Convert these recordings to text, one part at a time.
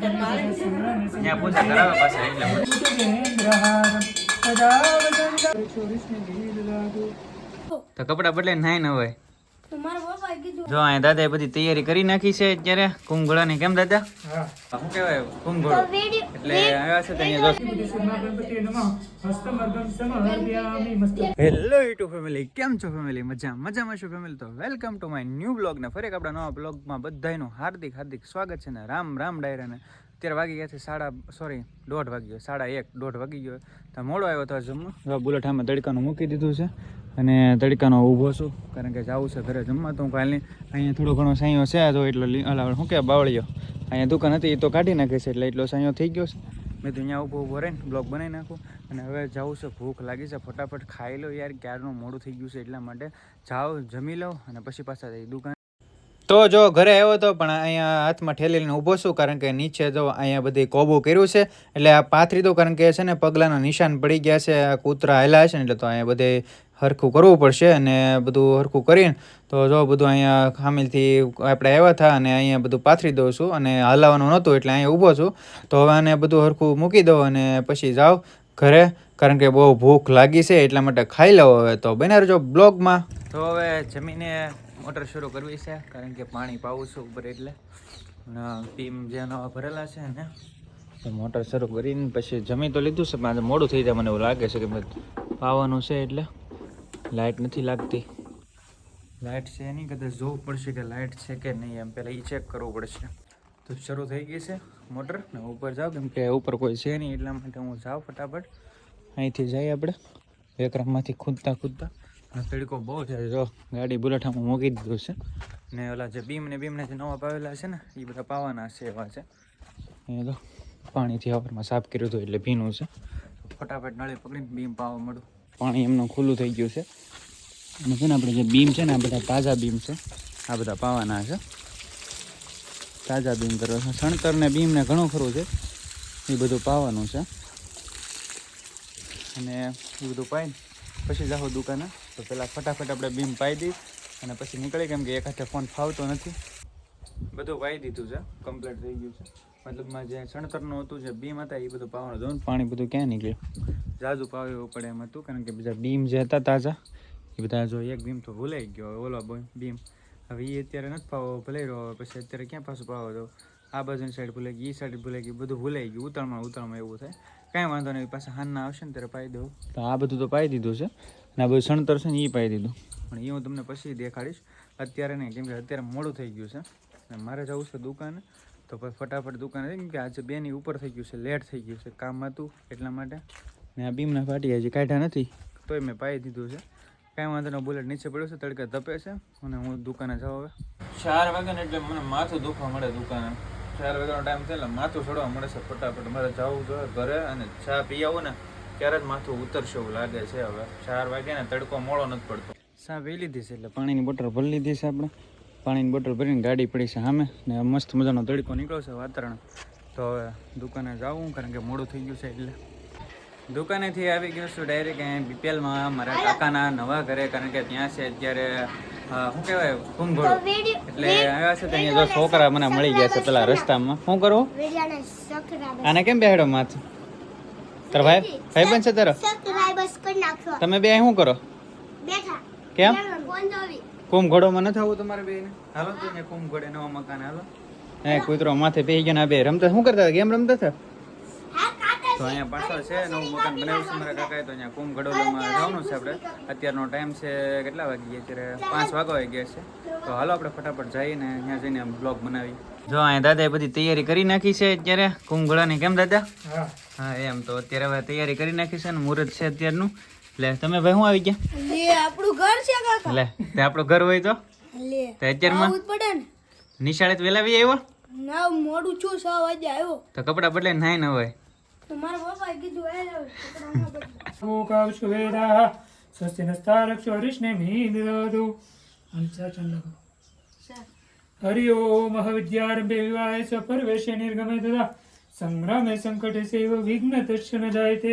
ત્યાં પૂજા કરાવે પાછા એટલે તો કપડા બદલે નાઈ ન હોય. મારા આ દાદા જો દાદાએ બધી તૈયારી કરી નાખી છે અત્યારે. કુંભઘોડાની કેમ દાદા? શું કહેવાય કુંભઘોડો એટલે આવ્યા છે તો અહીંયા હેલો યુટ્યુબ ફેમિલી કેમ છો ફેમિલી મજા મજામાં છો ફેમિલી તો welcome to my new blog ને ફરી આપણા નવા બ્લોગમાં બધાનું હાર્દિક હાર્દિક સ્વાગત છે ને રામ રામ ડાયરાને. અત્યારે વાગી ગયા છે સાડા સોરી દોઢ વાગી ગયો સાડા એક દોઢ વાગી ગયો. તો મોડો આવ્યો તો જમવા. જો બુલેટ આમાં તડકાનું મૂકી દીધું છે. અને તડકાનો ઊભો છું, કારણ કે જવું છે ઘરે જમવા તો હું કાલની, અહીંયા થોડો ઘણો સાંયો છે તો એટલો અલા, શું કે બાવળીઓ અહીંયા દુકાન હતી, એ તો કાઢી નાખે છે, એટલે એટલો સાંયો થઈ ગયો છે. મેં તો અહીંયા ઊભો ઊભો રહીને બ્લોગ બનાવી નાખું, અને હવે જવું છે, ભૂખ લાગી છે, ફટાફટ ખાઈ લો યાર, ક્યારનું મોડું થઈ ગયું છે એટલા માટે. જાઓ, જમી લો, અને પછી પાછા જઈ દુકાન. તો જો ઘરે આવ્યો હતો પણ અહીંયા હાથમાં ઠેલી લઈને ઊભો છું, કારણ કે નીચે જો અહીંયા બધી કોબો કર્યું છે, એટલે આ પાથરી દો, કારણ કે છે ને, પગલાંના નિશાન પડી ગયા છે, આ કૂતરા આવેલા છે ને, એટલે તો અહીંયા બધે હરખું કરવું પડશે અને બધું હરખું કરીને તો જો બધું અહીંયા ખામીલથી આપણે આવ્યા હતા અને અહીંયા બધું પાથરી દઉં છું અને હલાવવાનું નહોતું એટલે અહીંયા ઊભો છું, તો હવે આને બધું હરખું મૂકી દઉં અને પછી જાઓ ઘરે, કારણ કે બહુ ભૂખ લાગી છે એટલા માટે ખાઈ લઉં હવે. તો બને રહેજો બ્લોગમાં. તો હવે જમીને મોટર શરૂ કરવી છે, કારણ કે પાણી પાવું છું ઉપર એટલે. પીમ જે નવા ભરેલા છે ને, તો મોટર શરૂ કરીને પછી જમી તો લીધું છે, પણ મોડું થઈ જાય મને એવું લાગે છે કે પાવાનું છે એટલે. લાઇટ નથી લાગતી. લાઇટ છે એની કદાચ જોવું પડશે કે લાઇટ છે કે નહીં, એમ પહેલાં એ ચેક કરવું પડશે. તો શરૂ થઈ ગઈ છે મોટર ને ઉપર જાવ કેમ કે ઉપર કોઈ છે નહીં, એટલા માટે હું જાઉં ફટાફટ. અહીંથી જઈએ આપણે, વિક્રમમાંથી કૂદતા કૂદતા આ તડકો બહુ છે, જો ગાડી બુલેટામાં મૂકી દીધું છે. ને ઓલા જે બીમ ને બીમને જે નવા પાવેલા છે ને એ બધા પાવાના છે એવા છે. એ તો પાણીથી હવારમાં સાફ કર્યું હતું એટલે ભીનું છે. ફટાફટ નળી પકડીને બીમ પાવા મળું પાણી એમનું ખુલ્લું થઈ ગયું છે. અને છે ને આપણે જે બીમ છે ને, આ બધા તાજા બીમ છે. આ બધા પાવાના છે. તાજા બીમ કરવા છે. સણતર ને બીમ ને ઘણું ખરું છે. એ બધું પાવાનું છે. અને એ બધું પાઈને પછી જાઓ દુકાને. તો પહેલાં ફટાફટ આપણે બીમ પાઈ દઈ અને પછી નીકળી કેમ કે એક હાથે ફોન ફાવતો નથી. બધું વાઈ દીધું છે. કમ્પ્લીટ થઈ ગયું છે. મતલબમાં જે સણતરનું હતું જે બીમ હતા એ બધું પાવાનું હતું. પાણી બધું ક્યાં નીકળ્યું? જાજુ પાવવું પડે એમ હતું કારણ કે બીજા બીમ જે હતા તાજા એ બધા જો એક બીમ તો ભૂલાઈ ગયો હવે ઓલો બીમ હવે એ અત્યારે નથી પાવો ભૂલાઈ રહ્યો પછી અત્યારે ક્યાં પાછું પાવો તો? આ બાજુની સાઈડ ભૂલાઈ ગઈ એ સાઈડ ભૂલાઈ ગઈ બધું ભૂલાઈ ગયું ઉતાળમાં ઉતાળમાં એવું થાય. કાંઈ વાંધો નહીં પાછા હાનના આવશે ને ત્યારે પાઈ દઉં. તો આ બધું તો પાઈ દીધું છે અને આ બધું સણતર છે ને એ પાઈ દીધું. પણ એ હું તમને પછી દેખાડીશ. અત્યારે નહીં કેમ કે અત્યારે મોડું થઈ ગયું છે. અને મારે જવું છે દુકાને તો પછી ફટાફટ દુકાને કેમ કે આજે બેની ઉપર થઈ ગયું છે લેટ થઈ ગયું છે કામ હતું એટલા માટે ને આ બીમના ફાટી હજી કાઢ્યા નથી તોય મેં પાઈ દીધું છે. કાંઈ વાંધો બુલેટ નીચે પડ્યો છે તડકે તપે છે અને હું દુકાને જાઉં હવે. ચાર વાગ્યાને એટલે મને માથું દુખવા મળે દુકાને. ચાર વાગ્યાનો ટાઈમ છે એટલે માથું ચડવા મળે છે ફટાફટ. મારે જવું જોઈએ ઘરે અને ચા પી આવું ને ત્યારે જ માથું ઉતરશે એવું લાગે છે હવે. ચાર વાગ્યા ને તડકો મોડો નથી પડતો. ચા પી લીધી છે એટલે પાણીની બોટલ ભરી લીધી છે આપણે. પાણીની બોટલ ભરીને ગાડી પડી છે સામે ને મસ્ત મજાનો તડકો નીકળ્યો છે વાતાવરણ. તો હવે દુકાને જાવું કારણ કે મોડું થઈ ગયું છે એટલે. દુકાનેથી આવી ગયો છું ડાયરેક્ટ અહીંયા બીપીએલમાં મારા કાકાના નવા ઘરે કારણ કે ત્યાં છે અત્યારે શું કહેવાય કુંભઘોડો એટલે આવ્યા છે ત્યાં જો છોકરા મને મળી ગયા છે પેલા રસ્તામાં. શું કરવું આને કેમ બેહાડો માથ? તારો ભાઈ? ભાઈ બન છે તારો તમે બે શું કરો? કેમ? કુંભઘોડોમાં નથી આવું તમારે બે હાલો તો અહીંયા કુંભઘોડે નવા મકાન હાલો. હે કૂતરો માથે બેસી ગયા ને આ બે રમતા શું કરતા ગેમ રમતા હતા? હા તો અહીંયા પાછળ છે નવું મકાન બનાવ્યું છે મારા કાકાએ. તો અહીંયા કુંભ ગડોલામાં જવાનું છે. આપણે. અત્યારનો ટાઈમ છે કેટલા વાગી ગયા? અત્યારે પાંચ વાગવા વાગી ગયા છે. તો હાલો આપણે ફટાફટ જઈને ત્યાં જઈને બ્લોગ બનાવી જો અહીંયા દાદાએ બધી તૈયારી કરી નાખી છે અત્યારે. ની કેમ દાદા? હા. એમ તો અત્યારે હવે તૈયારી કરી નાખી છે ને મુહૂર્ત છે અત્યારનું. લે તમે ભાઈ હું આવી ગયા? લે આપણું ઘર છે કાકા. લે તે આપણું ઘર હોય તો? લે તે અત્યારમાં? આવું પડે ને. નિશાળે વેલા આવી આવ્યો? ના મોડું છું 6 વાગે આવ્યો. તો કપડા બદલે નાઈ ન હોય. તમારા પપ્પા કીધું એ લાવ કપડા બદલે. હું કાવ સુવેરા સ્વસ્તિ નસ્તારક્ષ હરિષ્ને મીંદરાદુ અંચા ચંદ હરિ ઓમ વિદ્યારંભે વિવાહે સ પરવેશે નિર્ગમે તદા. સંગ્રામે સંકટે સેવ વિઘ્ન દર્શન જાયતે.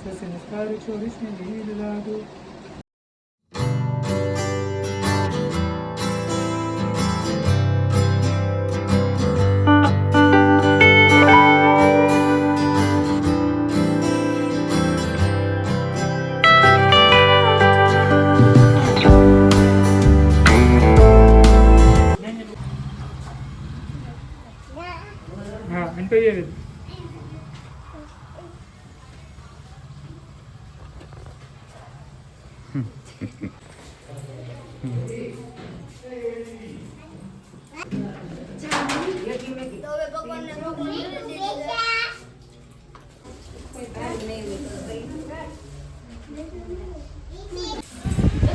स्वस्ति नस्तारक्षो रिष्णिः ददातु હા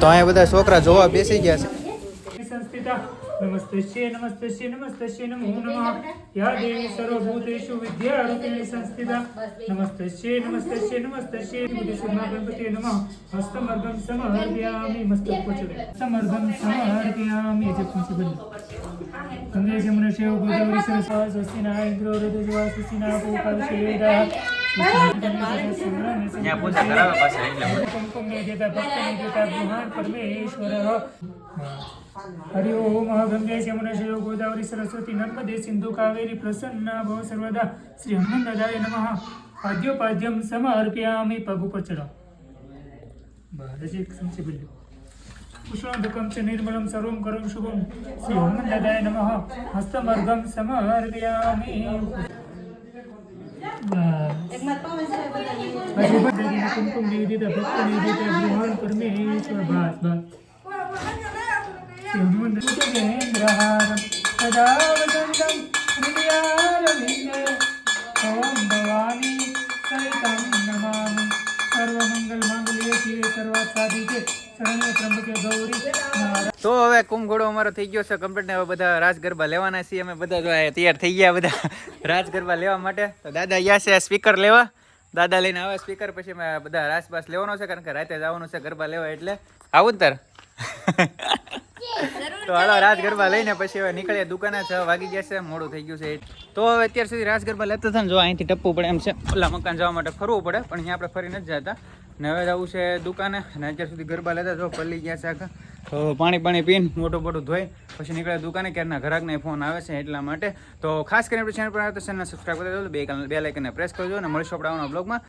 તો અહીંયા બધા છોકરા જોવા બેસી ગયા છે. સંસ્થિતા નમસ્તસ્ય નમસ્તસ્ય નમસ્તસ્ય નમો નમઃ યા દેવી સર્વભૂતેષુ વિદ્યારૂપિણી સંસ્થિતા નમસ્તસ્ય નમસ્તસ્ય નમસ્તસ્ય બુદ્ધિશુદ્ધા ગણપતિ નમઃ હસ્તમર્ગમ સમર્પયામિ મસ્તક પુચરે સમર્ગમ સમર્પયામિ જે પૂછી બની ચંદ્રચમન શિવ ગોદાવરી સરસ સ્વસ્તિનારાયણ ઇન્દ્ર હૃદય જેવા સ્વસ્તિનારાયણ પોકાર શિવેરા હરિ ઓમ ગંગે ચમન શિવ ગોદાવરી સરસ્વતી નર્મદે સિંધુ કાવેરી પ્રસન્ન ભવ સર્વદા શ્રી હનુમાન દાદાય પાદ્યોપાદ્યમ સમર્પ્યામિ પગ ઉપર ચડો કુશળમ ભકમ નિર્મલમ સર્વમ કરું શુભમ શ્રી હનુમંતદાય નમઃ હસ્તમર્ગમ સમર્પયામિ કુમકુમ નિવેદિત ભક્ત નિવેદિત ગૃહાણ પરમેશ્વર ભાસ ભાસ હનુમંતેન્દ્રહાર સદા વસંતમ હૃદયારવિંદે ઓમ ભવાની તો હવે કુંભઘોડો અમારો થઈ ગયો છે કમ્પ્લીટ ને હવે બધા રાજ ગરબા લેવાના છીએ. અમે બધા તૈયાર થઈ ગયા બધા રાજ ગરબા લેવા માટે. તો દાદા ગયા છે સ્પીકર લેવા. દાદા લઈને આવે સ્પીકર પછી અમે બધા રાસપાસ લેવાનો છે કારણ કે રાતે જવાનું છે ગરબા લેવા એટલે. આવું તાર. તો હાલો રાસ ગરબા લઈને પછી હવે નીકળીએ. દુકાને છ વાગી ગયા છે. મોડું થઈ ગયું છે તો હવે અત્યાર સુધી રાસ ગરબા લેતા હતા ને જો અહીંથી ટપવું પડે એમ છે. ઓલા મકાન જવા માટે ફરવું પડે, પણ અહીંયા આપણે ફરી નથી જતા. ને હવે જવું છે દુકાને અને અત્યાર સુધી ગરબા લેતા જો પલ્લી ગયા છે આખા તો પાણી પાણી પીને, મોટું મોટું ધોઈ, પછી નીકળે દુકાને, ક્યારના ઘરાકને ફોન આવે છે એટલા માટે. તો ખાસ કરીને આપણે ચેનલ પર આવે તો ચેનલ સબસ્ક્રાઈબ કરી દો બે બે લાઇકને પ્રેસ કરજો અને મળીશું આપણે આવવાના બ્લોગમાં